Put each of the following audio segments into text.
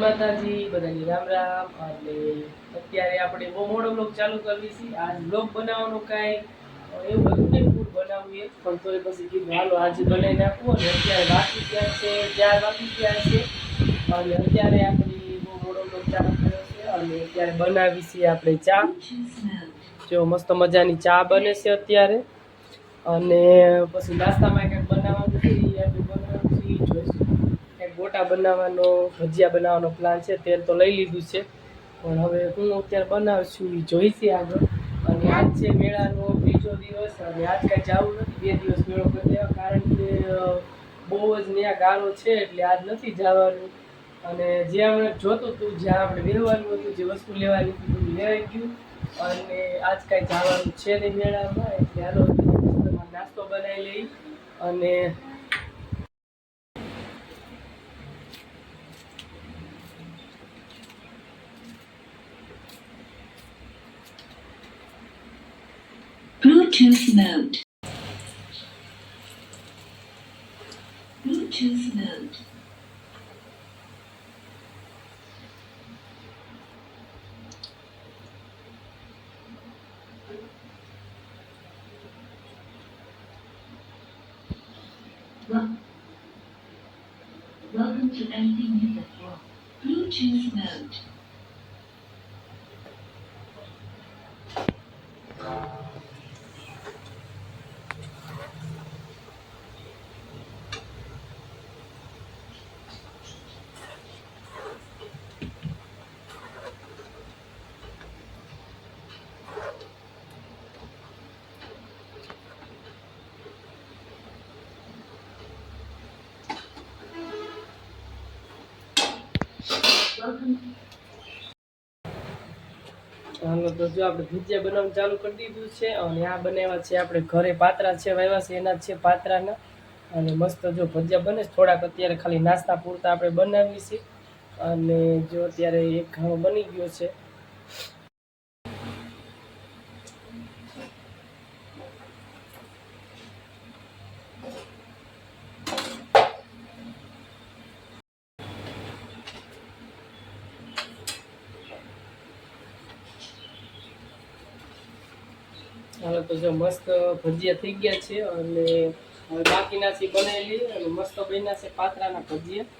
માતાજી, બધાની રામ રામ. અને અત્યારે આપણે બહુ મોડો બ્લોગ ચાલુ કરવી છે. આજ બ્લોગ બનાવવાનો કાંઈ એવું હતું નહીં ફૂડ બનાવીએ. એ તો એ પછી કીધું, હાલો, આજે બનાવી નાખવું અને અત્યારે બાકી ત્યાં છે? ચાર બાકી ત્યાં છે? અને અત્યારે આપણી બહુ મોડો બ્લોગ ચાલુ કર્યો છે. અને અત્યારે બનાવી છે આપણે ચા. જો મસ્ત મજાની ચા બને છે અત્યારે. અને પછી નાસ્તામાં કંઈક બનાવવાનું છે એ આપણે બનાવવાનું છે એ જોઈશું કંઈક ગોટા બનાવવાનો, ભજીયા બનાવવાનો પ્લાન છે તેલ તો લઈ લીધું છે. પણ હવે હું અત્યારે બનાવું છું એ જોઈશે આગળ. અને આજ છે મેળાનો બીજો દિવસ, અને આજ કાંઈ જવું નથી, બે દિવસ મેળો કરી દેવા, કારણ કે બહુ જ ત્યાં ગાળો છે, એટલે આજ નથી જવાનું. અને જે આપણે જોતું હતું, જ્યાં આપણે લેવાનું હતું, જે વસ્તુ લેવાની હતી લેવાઈ ગયું. અને આજ કાંઈ જવાનું છે નહીં મેળામાં, એટલે હાલો, નાસ્તો બનાવી લઈ અને Bluetooth mode. Bluetooth mode. Wel- Welcome to Anything Music World. Bluetooth mode. હાલો તો જો આપણે ભજીયા બનાવવાનું ચાલુ કરી દીધું છે અને આ બનાવ્યા છે આપણે ઘરે પાત્રા છે, વાવ્યા છે, એના છે પાત્રાના. અને મસ્ત જો ભજીયા બને છે, થોડાક અત્યારે ખાલી નાસ્તા પૂરતા આપણે બનાવીએ છીએ. અને જો અત્યારે એક ઘણો બની ગયો છે. હાલો તો જો મસ્ત ભજીયા થઈ ગયા છે અને હવે બાકીના છે બનાવેલી અને મસ્ત બન્યા છે પાત્રાના ભજીયા.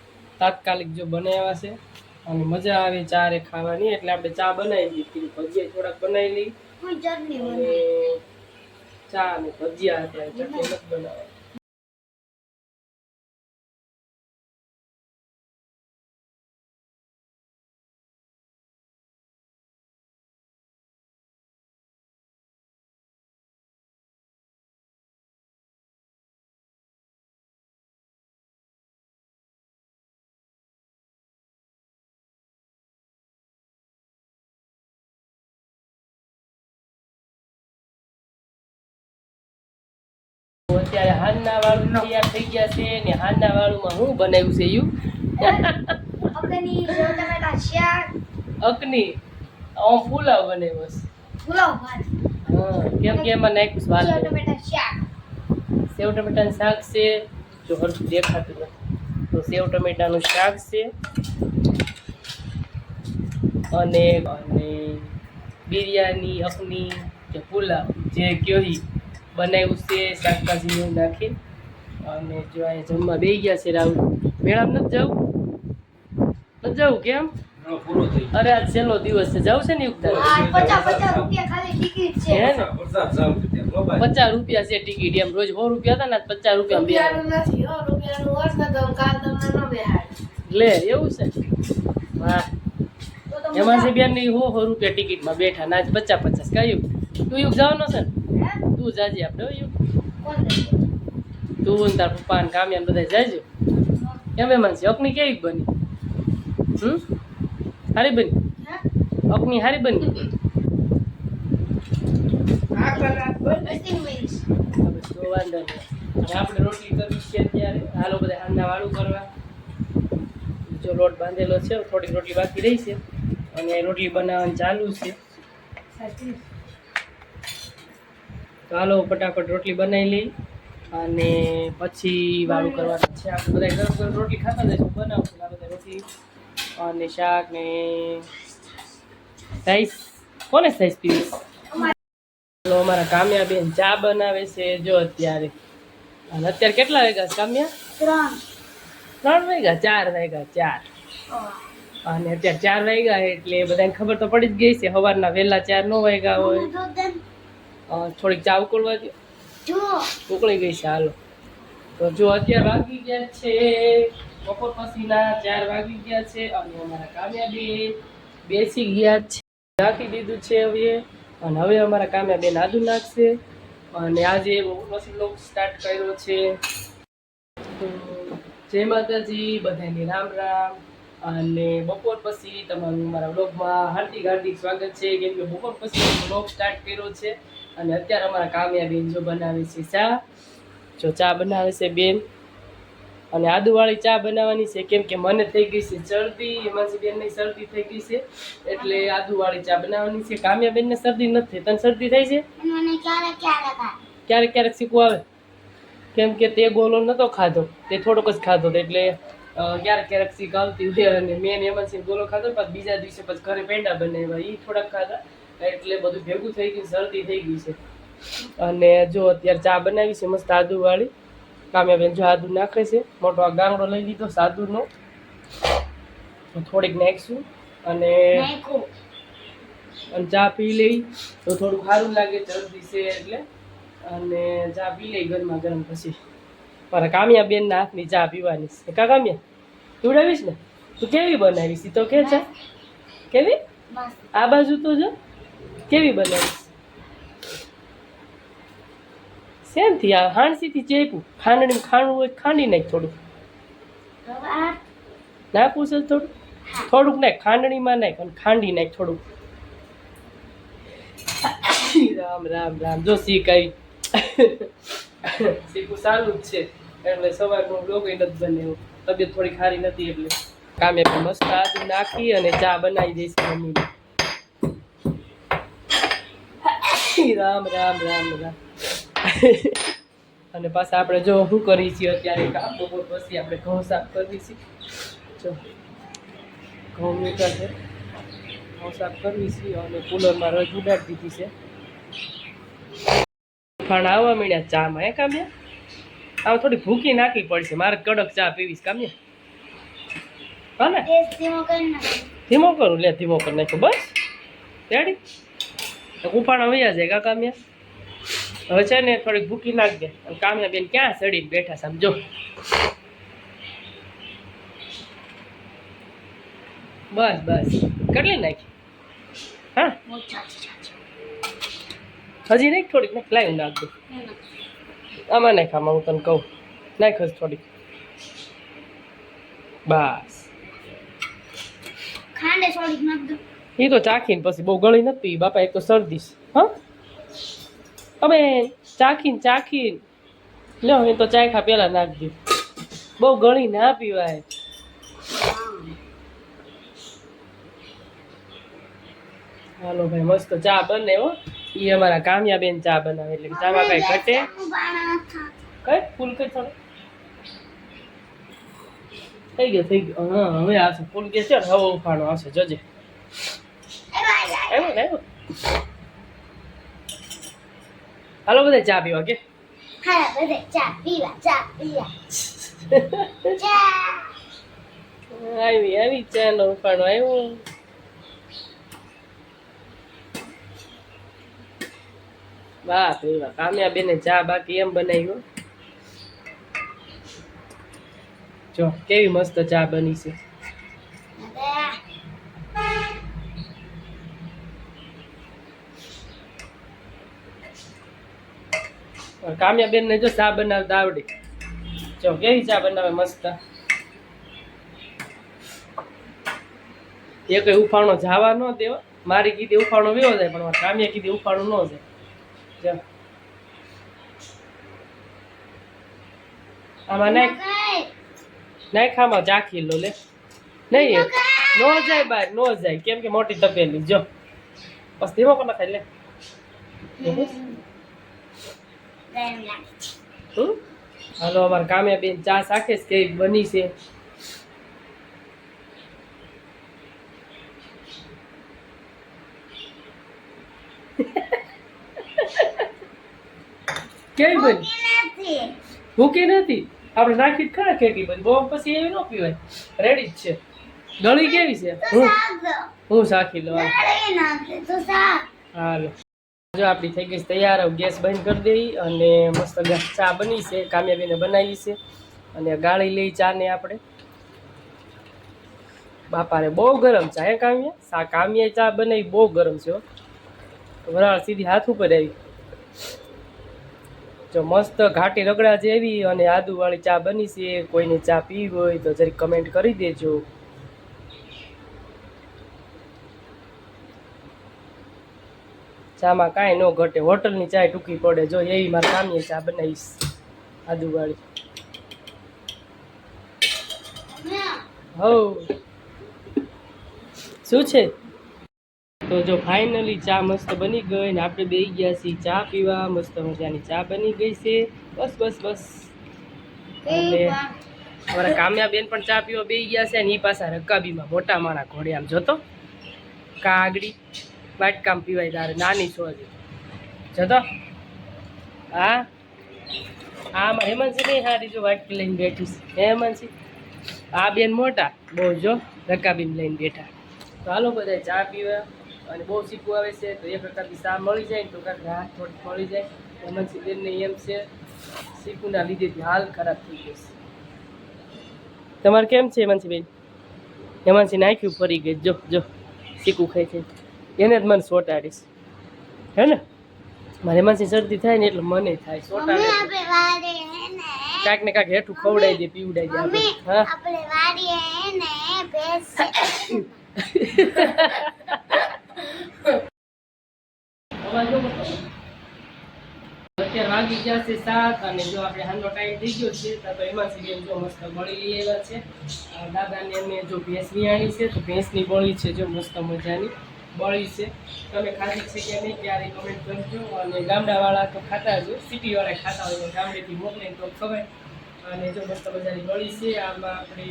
તાત્કાલિક જો બનાવ્યા છે અને મજા આવે ચારે ખાવાની. એટલે આપણે ચા બનાવી દીધી. ભજીયા થોડાક બનાવી લઈ અને ચા અને ભજીયા હતા ચટણી નથી અત્યારે હાનના વાળું તૈયાર થઈ ગયા છે ને હાનના વાળુમાં હું બનાવ્યું છે યુ? અકની અકની ઓમ પુલાવ બનાવ્યો છે. પુલાવ હા કેમ કે એમાં નાખ્યું સ્વાદ સેવ ટમેટા શાક. સેવ ટમેટાનું શાક છે જો હરખું દેખાતું નથી. તો સેવ ટમેટાનું શાક છે. અને અને બિરયાની અગ્નિ કે પુલાવ જે કયો બનાવ્યું છે શાકભાજી એવું નાખી અને જો અહીંયા જમવા બે ગયા છે રાહુલ. મેળામાં નથી જવું? નથી જવું કેમ અરે આજ છેલ્લો દિવસ છે. જવું છે ને યુક્તા? આ પચાસ રૂપિયા છે. હે ને? પચાસ રૂપિયા છે ટિકિટ એમ રોજ સો રૂપિયા હતા ને પચાસ રૂપિયા બે રૂપિયાનું નથી હો રૂપિયાનું હોત ને તો કાલ તમને ન બેહાડ. લે એવું છે? હા એમાં છે બેનની હો સો રૂપિયા ટિકિટમાં બેઠા ના આજ પચાસ પચાસ કયું તું યુગ જવાનો છે ને? હે? તું જાજે આપણે? તું ને તાર પપ્પા ને કામ્યા બધા જાજો. એમ એમાં છે? અકની કેવી બની? હમ? હારી બની? હે? અકની હારી બની? આપણે રોટલી કરવી છે ત્યારે હાલો બધા હાંડા કરવા. જો લોટ બાંધેલો છે, થોડીક રોટલી બાકી રહી છે. અને રોટલી બનાવવાનું ચાલુ છે. તો હાલો ફટાફટ રોટલી બનાવી લઈ અને પછી વાળું કરવાનું છે. આપણે બધા ગરમ ગરમ રોટલી ખાતા જઈશું બનાવશું આ બધા રોટલી. અને શાક ને સાઈઝ કોને સાઈઝ પીવીશ તો અમારા કામ્યા બેન ચા બનાવે છે જો અત્યારે. અને અત્યારે કેટલા વાગ્યા છે કામ્યા? ત્રણ. ત્રણ વાગ્યા? ચાર વાગ્યા ચાર. અને અત્યારે ચાર વાગ્યા એટલે બધાને ખબર તો પડી જ ગઈ છે. સવારના વહેલા ચાર નો વાગ્યા હોય. થોડીક ચા ઉકળવા દો જો. ઉકળી ગઈ છે હાલો. તો જો અત્યારે વાગી ગયા છે બપોર પછીના ચાર વાગી ગયા છે અને અમારા કામ્યાબેન બેસી ગયા છે. નાખી દીધું છે હવે અને હવે અમારા કામ્યાબેન આદુ નાખશે. અને આજે બપોર પછી લોક સ્ટાર્ટ કર્યો છે. જય માતાજી બધાને રામ રામ. અને બપોર પછી તમારું મારા બ્લોગમાં હાર્દિક હાર્દિક સ્વાગત છે. કેમ કે બપોર પછી બ્લોગ સ્ટાર્ટ કર્યો છે. અને અત્યારે અમારા કામ્યાબેન જો બનાવે છે ચા જો ચા બનાવે છે બેન. અને આદુવાળી ચા બનાવવાની છે કેમ કે મને થઈ ગઈ છે શરદી એમાંથી બેનને શરદી થઈ ગઈ છે એટલે આદુવાળી ચા બનાવવાની છે. કામ્યાબેનને શરદી નથી તને શરદી થઈ છે? થાય ક્યારેક ક્યારેક શીખવું આવે? કેમ કે તે ગોલો નહોતો ખાધો તે થોડોક જ ખાધો એટલે ક્યારેક ક્યારેક શીખ આવતી હોય અને મેન એમાંથી ગોલો ખાધો પછી બીજા દિવસે પછી ઘરે પેંડા બનાવ્યા એ થોડાક ખાધા. એટલે બધું ભેગું થઈ ગયું શરદી થઈ ગઈ છે. અને જો અત્યારે ચા બનાવી છે મસ્ત આદુવાળી. કામ્યાબેન જો આદુ નાખે છે મોટો આ ગાંગડો લઈ લીધો સાદુનો થોડીક નાખીશું અને અને ચા પી લઈ. તો થોડું સારું લાગે જલ્દી છે એટલે. અને ચા પી લઈ ગરમા ગરમ પછી. મારા કામિયા બેનના હાથની ચા પીવાની છે. કા કામિયા? પીવડાવીશ ને? તું કેવી બનાવીશ? તો કે ચા કેવી? આ બાજુ તો જો. કેવી બનાવીશ શેનથી આ હાણસીથી ચેપું ખાંડણી ખાંડવું હોય ખાંડી નાખ થોડું નાખવું છે થોડું થોડુંક? નાખ ખાંડણીમાં નાખ અને ખાંડી નાખ થોડુંક. રામ રામ રામ. જો શીખ આવી. શીખું સારું જ છે એટલે સવારનું લોકોય નથી બને તબિયત થોડી ખારી નથી એટલે. કામે પણ મસ્ત આદુ નાખી અને ચા બનાવી દઈશ મમ્મીને. રામ રામ રામ રામ. અને પાછા આપણે જો શું કરીએ છીએ અત્યારે કામ બપોર પછી આપણે ઘઉં સાફ કરવી છે જો ઘઉં મીઠા છે. ઘઉં સાફ કરવી છે અને કુલરમાં રજ ઉડાડી દીધી છે. ફાણ આવવા મળ્યા ચામાં એ કામ્યા? આમ થોડી ભૂકી નાખવી પડશે. મારે કડક ચા પીવીશ કામ્યા? હા ને? ધીમો ધીમો કરું લે ધીમો કરી નાખ્યો બસ? રેડી ઉફાણા વયા જાય કા કામ્યા હવે છે ને થોડીક ભૂકી નાખજે. કામ્યા બેન ક્યાં ચડીને બેઠા સમજો બસ બસ. કેટલી નાખી? હા? હજી નહીં થોડીક નાખ? લાવી નાખ. દો આમાં નાખ, આમાં હું તને કહું. નાખ હજી થોડીક. બસ. ખાંડે થોડીક નાખ એ તો ચાખીને પછી બહુ ગળી નથી પી બાપા એક તો શરદી હા? હવે ચાખીને ચાખીને, લ્યો, એ તો ચાખા પહેલાં નાખજો બહુ ગળી ના પીવાય. હાલો ભાઈ, મસ્ત ચા બને હો. એ અમારા કામ્યા બેન ચા બનાવે, એટલે ચા ચામાં કઈ ઘટે. કઈ? ફૂલ કઈ થોડો થઈ ગયો થઈ ગયો. હવે આવશે ફૂલ કે છે હવે ઉફાણો આવશે જોજે. આવ્યો ને હાલો બધા ચા પીવા કે હા બધા ચા પીવા ચા પીવા ચા આવી આવી ચા નો આવ્યો બાપ વાહ કામ્યા બેને ચા બાકી એમ બનાવ્યો જો કેવી મસ્ત ચા બની છે કામ્યા બેન ને જો ચા બનાવતા દાવડી જો કેવી ચા બનાવે મસ્ત. એ કઈ ઉફાણો જવા ન દેવા. મારી કીધી ઉફાણો વેવો જાય, પણ કામ્યા કીધી ઉફાણો ન જાય. આમાં નાખ. નાખ આમાં લો, લે. નહીં નો જાય બહાર નો જાય. કેમ કે મોટી તપેલી. જો. બસ ધીમો કોને ખાઈ લે. ટાઈમ હાલો અમાર કામે બેન ચા સાખે છે બની છે? કેવી બની? ભૂકી નથી. આપણે નાખી જ ખરા ખેતી બની? બહુ પછી એવી ન પીવાય. રેડી જ છે. ગળી કેવી છે? હું? હું સાખી લઉં હાલો. જો આપણી થઈ ગઈ તૈયાર ગેસ બંધ કરી દઈ અને મસ્ત ચા બની છે, કામયાબીને બનાવી છે. અને ગાળી લઈ ચા ને આપણે. બાપારે બહુ ગરમ ચા હે કામ્યા? સા ચા બનાવી, બહુ ગરમ છે વરાળ સીધી હાથ ઉપર આવી. જો મસ્ત ઘાટી રગડા જેવી અને આદુવાળી ચા બની છે. કોઈને ચા પીવી હોય તો જરી કમેન્ટ કરી દેજો. ચામાં કાંઈ ન ઘટે. હોટલની ચા ટૂંકી પડે. જો એ મારે કામીએ ચા બનાવીશ આદુવાળી હવ. શું છે? તો જો ફાઇનલી ચા મસ્ત બની ગઈ ને આપણે બે ગયા છીએ ચા પીવા. મસ્ત મજાની ચા બની ગઈ છે. બસ બસ બસ. અમારા કામ્યા બેન પણ ચા પીવા બે ગયા છે ને એ પાછા રકાબીમાં મોટા માણા ઘોડે આમ જોતો. કાગડી. વાટકામ પીવાય તારે, નાની છો હજી. જતો. હા? હા હેમંતસિંહ સારી જો વાટકી લઈને બેઠીશ હે હેમંતસિંહ આ બેન મોટા, બહુ જો, રકાબીન લઈને બેઠા. તો હાલો બધા ચા પીવા. અને બહુ સીકું આવે છે, તો એ પ્રકારની ચા મળી જાય તો કાંઈક રાહત થોડી મળી જાય. હેમંતસિંહ બેનને એમ છે સીકુના લીધે હાલ ખરાબ થઈ છે. તમારે કેમ છે હેમંતસિંહ બેન? હેમંતસિંહ નાખ્યું, ફરી ગઈ. જો જો સીકું ખાય છે. એને જ મને સોટાડીશ. હે ને? મારે હેમંતસિંહ શરદી થાય ને એટલે મને થાય સોટાડે કાંઈક ને કાંઈક હેઠું ખવડાવી દે પીવડાવી દે હા? આપણે વાડીએ ને ભેંસ. અત્યારે વાગી ગયા છે સાત અને જો આપણે હાલનો ટાઈમ થઈ ગયો છે તો એમાં બેન જો મસ્ત બળી લઈ આવ્યા છે. દાદાને એમને જો ભેંસ વિયાણી છે તો ભેંસની બળી છે જો મસ્ત મજાની. બળી છે. તમે ખાધી છે કે નહીં ત્યારે કમેન્ટ કરજો અને ગામડાવાળા તો ખાતા જ હોય. સિટીવાળા ખાતા હોય ગામડેથી મોકલે તો ખબર. અને જો મસ્ત મજાની બળી છે, આમાં આપણે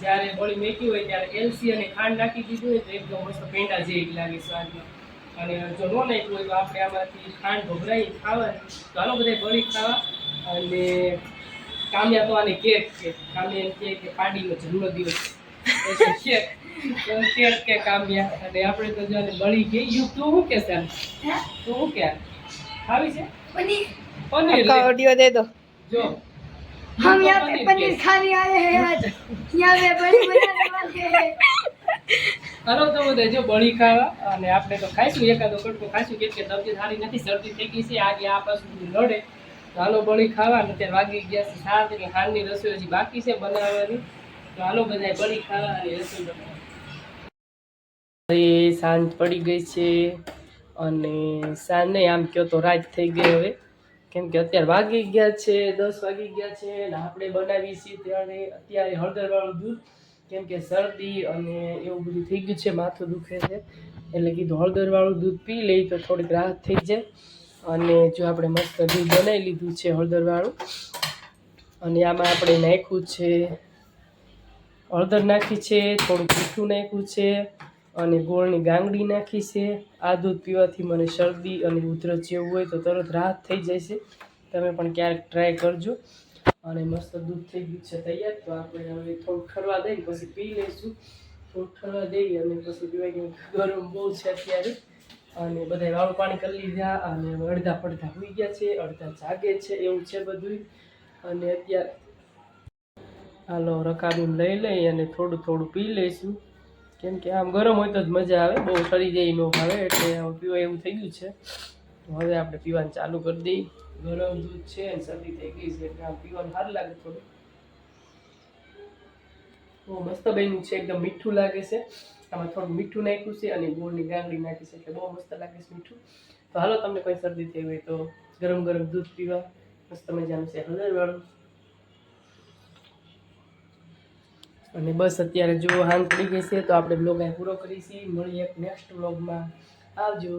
જ્યારે બળી મેકી હોય ત્યારે એલસી અને ખાંડ નાખી દીધું હોય તો એકદમ મસ્ત પેંડા જેવી લાગે સ્વાદમાં. અને જો ન નાખ્યું હોય તો આપણે આમાંથી ખાંડ ભભરાઈ ખાવા તો હાલો બધા બળી ખાવા. અને કામ્યા તો આને કેક છે. કામ્યા એમ કે પાડીનો જન્મદિવસ. કેક. તો કેક કે કામ્યા અને આપણે તો જો આને બળી ગઈ યુ તું શું કહેશે આને? તું શું કે ખાવી છે પનીર પનીર का લે. ऑडियो दे दो જો हम तो यहाँ पे पनीर पनीर के। खाने आए हैं आज यहाँ पे बड़ी बनाने वाले हैं હાલો તો બધા જો બળી ખાવા અને આપણે તો ખાઈશું એકાદો કટકો ખાઈશું કેમ કે તબિયત સારી નથી શરદી થઈ ગઈ છે આજે આ પાછું લડે તો હાલો બળી ખાવા અને અત્યારે વાગી ગયા છે સાત એટલે હાલની રસોઈ હજી બાકી છે બનાવવાની તો હાલો બધા બળી ખાવા અને રસોઈ બનાવવા હવે સાંજ પડી ગઈ છે અને સાંજ નહીં આમ કહો તો રાત થઈ ગઈ હવે. કેમ કે અત્યારે વાગી ગયા છે, દસ વાગી ગયા છે અને આપણે બનાવી છીએ ત્યારે અત્યારે હળદરવાળું દૂધ. કેમ કે શરદી અને એવું બધું થઈ ગયું છે, માથું દુખે છે. એટલે કીધું હળદરવાળું દૂધ પી લઈ તો થોડીક રાહત થઈ જાય. અને જો આપણે મસ્ત દૂધ બનાવી લીધું છે હળદરવાળું. અને આમાં આપણે નાખ્યું છે, હળદર નાખી છે થોડુંક મીઠું નાખ્યું છે. અને ગોળની ગાંગડી નાખી છે. આ દૂધ પીવાથી મને શરદી અને ઉધરસ જેવું હોય તો તરત રાહત થઈ જાય છે. તમે પણ ક્યારેક ટ્રાય કરજો. અને મસ્ત દૂધ થઈ ગયું છે તૈયાર. તો આપણે હવે થોડુંક ઠરવા દઈને પછી પી લઈશું. થોડુંક ઠરવા દઈ અને પછી પીવાય કે ગરમ બહુ છે અત્યારે. અને બધા વાળું પાણી કરી લીધા અને અડધા પડધા હોઈ ગયા છે. અડધા જાગે છે એવું છે બધું અને અત્યારે હાલો રકાબીમ લઈ લઈ અને થોડું થોડું પી લઈશું. કેમ કે આમ ગરમ હોય તો જ મજા આવે. બહુ સડી જાય ન ભાવે એટલે આમ પીવા એવું થઈ ગયું છે. તો હવે આપણે પીવાનું ચાલુ કરી દઈએ. ગરમ દૂધ છે અને શરદી થઈ ગઈ છે એટલે આમ પીવાનું સારું લાગે થોડું. બહુ મસ્ત બન્યું છે, એકદમ મીઠું લાગે છે. આમાં થોડું મીઠું નાખ્યું છે અને ગોળની ગાંગડી નાખી છે એટલે બહુ મસ્ત લાગે છે મીઠું. તો હાલો, તમને કોઈ શરદી થઈ હોય તો ગરમ ગરમ દૂધ પીવા. મસ્ત મજાનું છે. હળદરવાળું અને બસ અત્યારે જો હાન પડી ગઈ છે, તો આપણે બ્લોગ અહીં પૂરો કરીશું. મળીએ નેક્સ્ટ બ્લોગમાં આવજો.